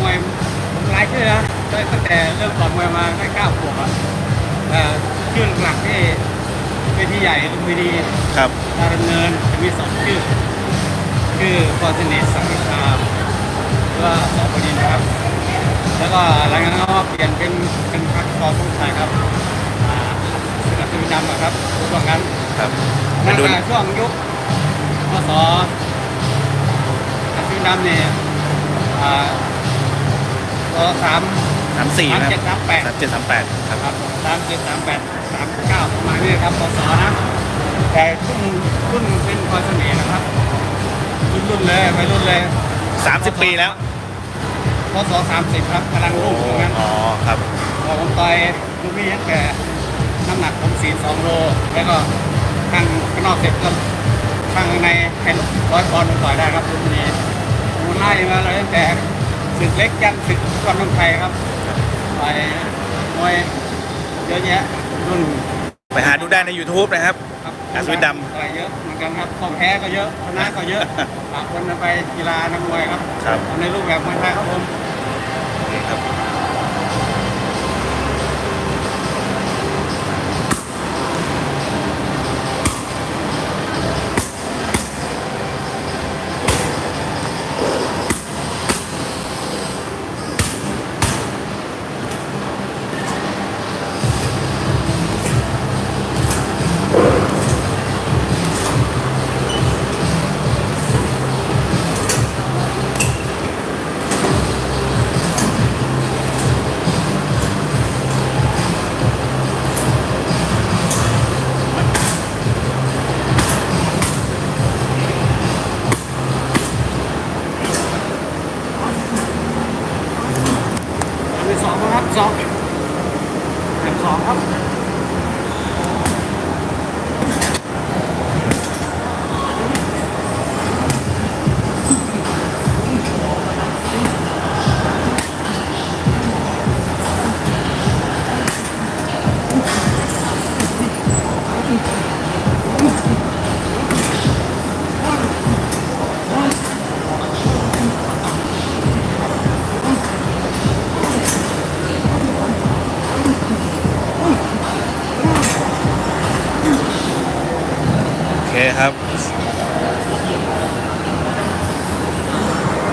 มวยผมหลายชื่อนะตั้งแต่เริ่มต่อยมวยมาได้เก้าขวบอะแต่ชื่อหลักๆที่เวทีใหญ่ลุมพินีครับดาวดำเนินจะมีสองชื่อชื่อฟอร์เซเนสสังกิชาหรือว่าสอบดินทร์นะครับ แล้วก็หลังจากนั้นก็เปลี่ยนเป็นเป็นพักคอสงชัยครับอ่าสกัดสุวิดำอะครับช่วงนั้นครับนั่มานดูก็ช่วงยุคพศสกัดสุวิดำเนี่ยอ่าพศ สามสามสี่สามนะคเจ็รัดบสามแปดสามเจ็ดสามแปดครับ ครับสามเจ็ดสามแปดสามเก้าประมาณนี้ครับพศนะ แต่รุ่นรุ่นเป็นคอยเสน่ห์นะครับ รุ่นรุ่นเลยไปรุ่นเลยสามสิบปีแล้วพศสามสิบครับกำลังรุ่งตรงนั้นอ๋อครับพอผมต่อยลูกพี่ตั้งแต่น้ำหนักผมสี่สองโล แล้วก็ข้างข้างนอกเสร็จก็ข้างข้างในแค่ร้อยปอนด์ผมต่อยได้ครับรุ่นนี้ผมไล่มาเลยตั้งแต่ ศึกเล็กยันศึกวันน้องไทยครับต่อยมวยเยอะแยะรุ่นไปหาดูได้ใน YouTube นะครับ ครับอะสวิตดำ อะไรเยอะเหมือนกันครับข้อแพ้ก็เยอะชนะก็เยอะ ฝากคนไปกีฬานักมวยครับครับในรูปแบบมวยไทยครับผม สองครับสองอันสองครับ happens.